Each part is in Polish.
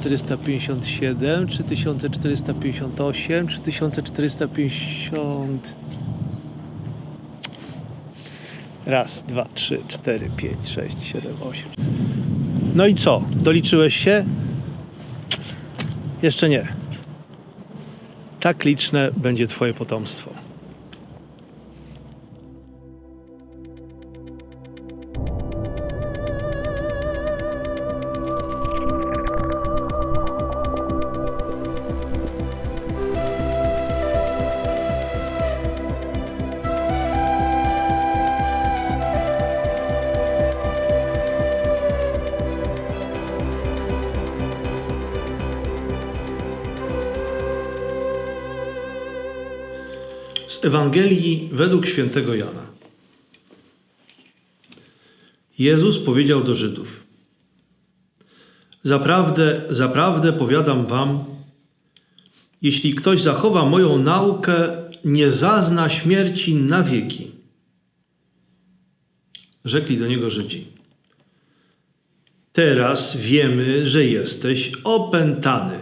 3457, 3458, 3450. Raz, dwa, trzy, cztery, pięć, sześć, siedem, osiem. No i co? Doliczyłeś się? Jeszcze nie. Tak liczne będzie Twoje potomstwo. Z Ewangelii według świętego Jana. Jezus powiedział do Żydów: Zaprawdę, zaprawdę powiadam wam, jeśli ktoś zachowa moją naukę, nie zazna śmierci na wieki. Rzekli do niego Żydzi: Teraz wiemy, że jesteś opętany.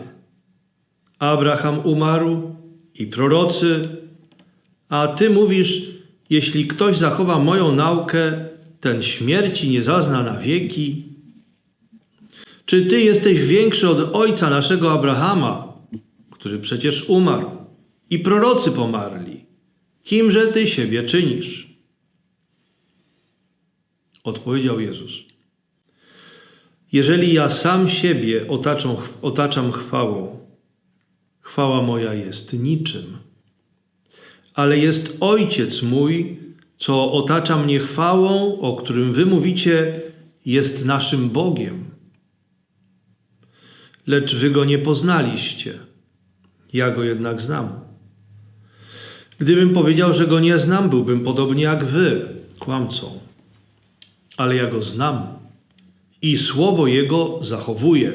Abraham umarł i prorocy, a ty mówisz, jeśli ktoś zachowa moją naukę, ten śmierci nie zazna na wieki. Czy ty jesteś większy od ojca naszego Abrahama, który przecież umarł i prorocy pomarli? Kimże ty siebie czynisz? Odpowiedział Jezus. Jeżeli ja sam siebie otaczam, otaczam chwałą, chwała moja jest niczym ale jest Ojciec mój, co otacza mnie chwałą, o którym wy mówicie, jest naszym Bogiem. Lecz wy go nie poznaliście. Ja go jednak znam. Gdybym powiedział, że go nie znam, byłbym podobnie jak wy, kłamcą. Ale ja go znam i słowo jego zachowuję.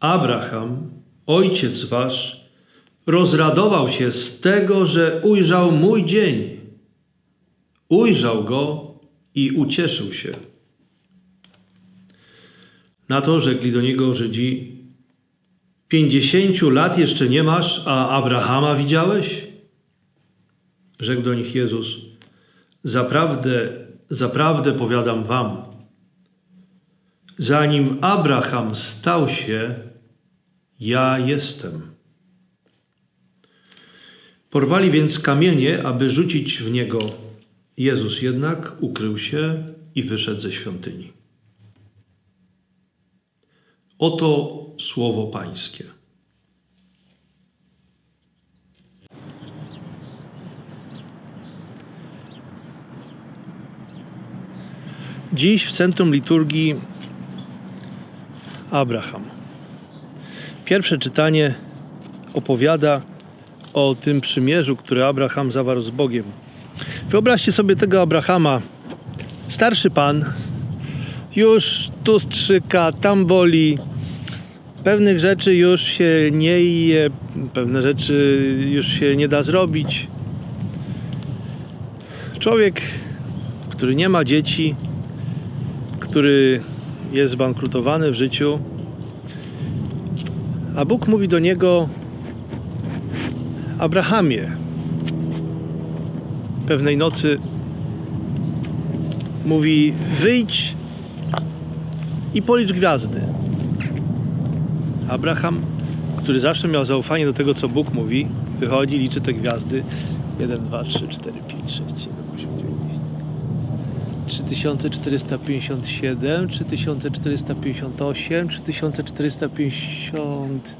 Abraham, ojciec wasz, rozradował się z tego, że ujrzał mój dzień. Ujrzał go i ucieszył się. Na to rzekli do niego Żydzi: Pięćdziesięciu lat jeszcze nie masz, a Abrahama widziałeś? Rzekł do nich Jezus: Zaprawdę, zaprawdę powiadam wam, zanim Abraham stał się, ja jestem. Porwali więc kamienie, aby rzucić w niego. Jezus jednak ukrył się i wyszedł ze świątyni. Oto słowo Pańskie. Dziś w centrum liturgii Abraham. Pierwsze czytanie opowiada o tym przymierzu, które Abraham zawarł z Bogiem. Wyobraźcie sobie tego Abrahama, starszy pan, już tu strzyka, tam boli, pewnych rzeczy już się nie je, pewne rzeczy już się nie da zrobić. Człowiek, który nie ma dzieci, który jest zbankrutowany w życiu, a Bóg mówi do niego: Abrahamie. Pewnej nocy mówi: Wyjdź i policz gwiazdy. Abraham, który zawsze miał zaufanie do tego, co Bóg mówi, wychodzi, liczy te gwiazdy. 1, 2, 3, 4, 5, 6, 7, 8, 9, 3457, 3458, 3450.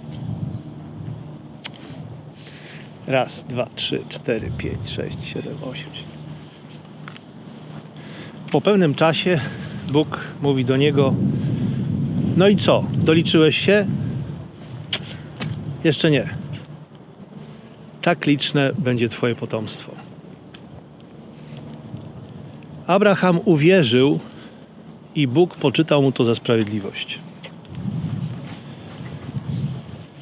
Raz, dwa, trzy, cztery, pięć, sześć, siedem, osiem. Po pewnym czasie Bóg mówi do niego: No i co? Doliczyłeś się? Jeszcze nie. Tak liczne będzie Twoje potomstwo. Abraham uwierzył i Bóg poczytał mu to za sprawiedliwość.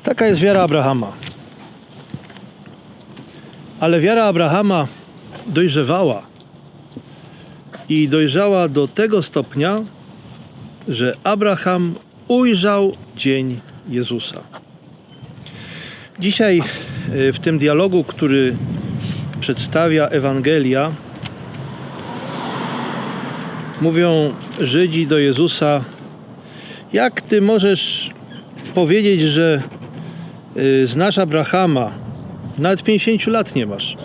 Taka jest wiara Abrahama. Ale wiara Abrahama dojrzewała i dojrzała do tego stopnia, że Abraham ujrzał dzień Jezusa. Dzisiaj y, w tym dialogu, który przedstawia Ewangelia, mówią Żydzi do Jezusa: Jak ty możesz powiedzieć, że y, znasz Abrahama? Nawet 50 lat nie masz.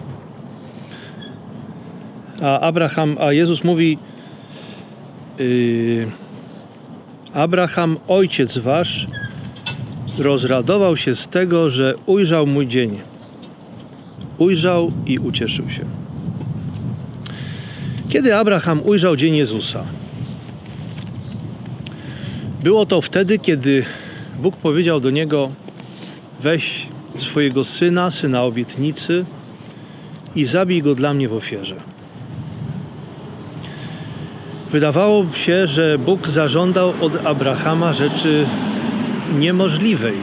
A Abraham, a Jezus mówi: y, Abraham, ojciec wasz, rozradował się z tego, że ujrzał mój dzień. Ujrzał i ucieszył się. Kiedy Abraham ujrzał dzień Jezusa? Było to wtedy, kiedy Bóg powiedział do niego: Weź swojego syna, syna obietnicy i zabij go dla mnie w ofierze. Wydawało się, że Bóg zażądał od Abrahama rzeczy niemożliwej,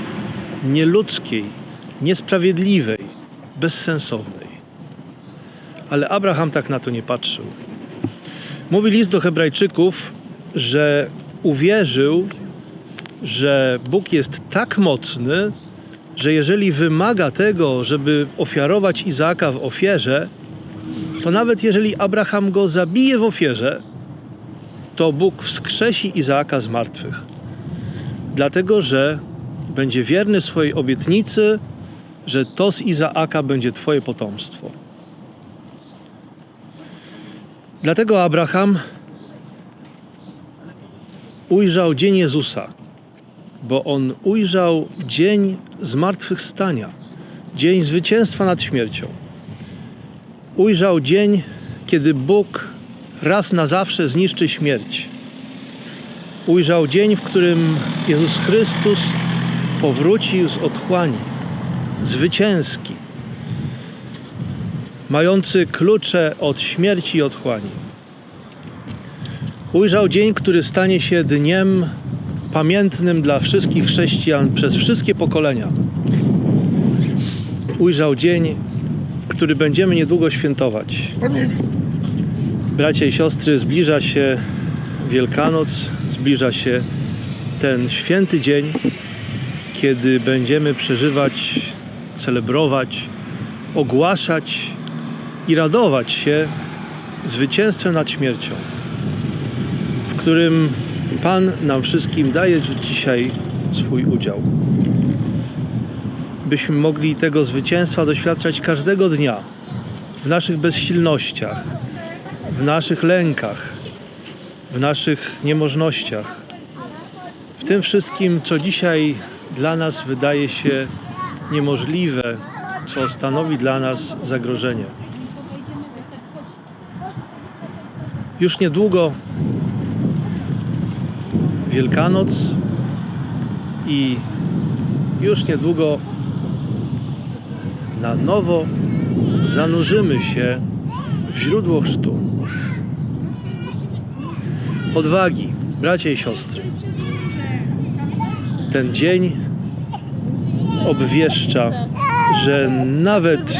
nieludzkiej, niesprawiedliwej, bezsensownej. Ale Abraham tak na to nie patrzył. Mówi list do Hebrajczyków, że uwierzył, że Bóg jest tak mocny, że jeżeli wymaga tego, żeby ofiarować Izaaka w ofierze, to nawet jeżeli Abraham go zabije w ofierze, to Bóg wskrzesi Izaaka z martwych. Dlatego, że będzie wierny swojej obietnicy, że to z Izaaka będzie Twoje potomstwo. Dlatego Abraham ujrzał dzień Jezusa, bo on ujrzał dzień zmartwychwstania, dzień zwycięstwa nad śmiercią. Ujrzał dzień, kiedy Bóg raz na zawsze zniszczy śmierć. Ujrzał dzień, w którym Jezus Chrystus powrócił z otchłani, zwycięski, mający klucze od śmierci i otchłani. Ujrzał dzień, który stanie się dniem pamiętnym dla wszystkich chrześcijan przez wszystkie pokolenia. Ujrzał dzień, który będziemy niedługo świętować. Bracia i siostry, zbliża się Wielkanoc, zbliża się ten święty dzień, kiedy będziemy przeżywać, celebrować, ogłaszać i radować się zwycięstwem nad śmiercią, w którym Pan nam wszystkim daje dzisiaj swój udział. Byśmy mogli tego zwycięstwa doświadczać każdego dnia w naszych bezsilnościach, w naszych lękach, w naszych niemożnościach, w tym wszystkim, co dzisiaj dla nas wydaje się niemożliwe, co stanowi dla nas zagrożenie. Już niedługo Wielkanoc i już niedługo na nowo zanurzymy się w źródło chrztu. Odwagi, bracia i siostry. Ten dzień obwieszcza, że nawet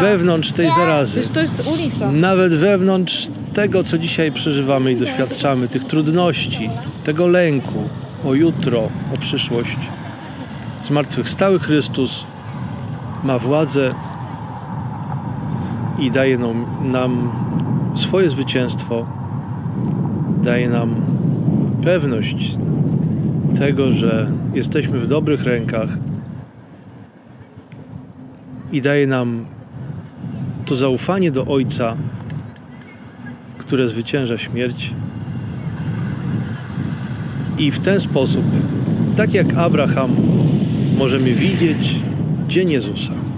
wewnątrz tej zarazy, Przecież to jest ulica. nawet wewnątrz tego, co dzisiaj przeżywamy i doświadczamy, tych trudności, tego lęku o jutro, o przyszłość, zmartwychwstały Chrystus ma władzę i daje nam, nam swoje zwycięstwo, daje nam pewność tego, że jesteśmy w dobrych rękach i daje nam to zaufanie do Ojca, które zwycięża śmierć. I w ten sposób, tak jak Abraham, możemy widzieć dzień Jezusa.